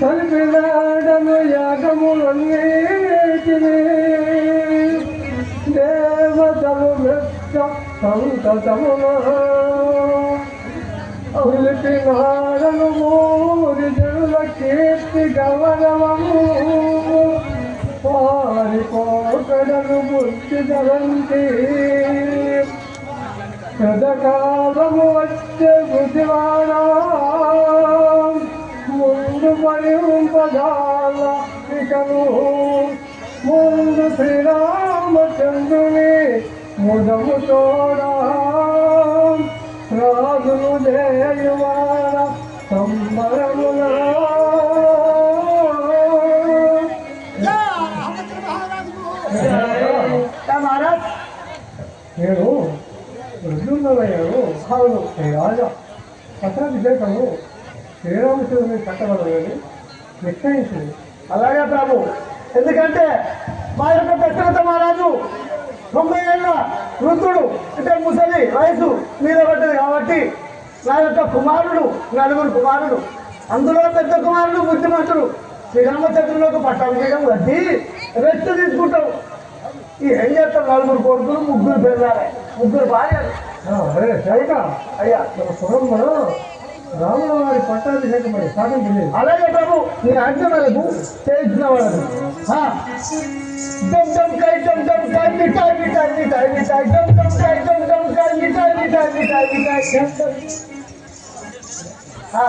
ಸರ್ಕಲಾಡಮ ಯಾಗಮುಲನ್ನೇಟಿನಿ ದೇವತಲು ಮೃತ್ತ ಸಂತತಮುನ ಉಲ್ಪಿ ನಾಡನು ಮೂರಿ ಜನುಲ ಕೀರ್ತಿ ಗೌರವಮು ಪಾರಿಪೋಕಡನು ಬುದ್ಧಿ ಧರಂತಿ పెదకాలము వచ్చే బుద్ధివాడా ముందు పడింపదాల ఇకను. ముందు శ్రీరామచంద్రుని ముదము తోడా రాజును దేయువాడ సంబరమునా. మహారాజ్. నేను రుజువున్నయ్యాను అవును ఈ రాజా పట్టాభిషేకము శ్రీరామచంద్రుని కట్టబడదని నిశ్చయించింది. అలాగే ప్రభు ఎందుకంటే మా యొక్క దశరథ మహారాజు తొంభై ఏళ్ళ వృద్ధుడు అంటే ముసలి వయసు మీద పడ్డది కాబట్టి నా యొక్క కుమారుడు నలుగురు కుమారుడు అందులో పెద్ద కుమారుడు బుద్ధిమంతుడు శ్రీరామచంద్రులకు పట్టాభిషేకం కట్టి రెస్ట్ తీసుకుంటావు. ఈ ఏం చేస్తాం నలుగురు కొడుకులు ముగ్గురు పెళ్ళాలి ముగ్గురు భార్యలు ఆ, అరే సరిక అయ్యా మన కుటుంబ రాముల వారి పట్టాభిషేకం మరి సాధించలేదు అలాగే ప్రభు నీ ఆజ్ఞ మేరకు చేయించిన వాళ్ళకు ఆ. డమ్ డమ్ కై డమ్ డమ్ కై మిఠాయి మిఠాయి మిఠాయి మిఠాయి డమ్ డమ్ కై డమ్ డమ్ కై మిఠాయి మిఠాయి మిఠాయి మిఠాయి డమ్ డమ్. ఆ.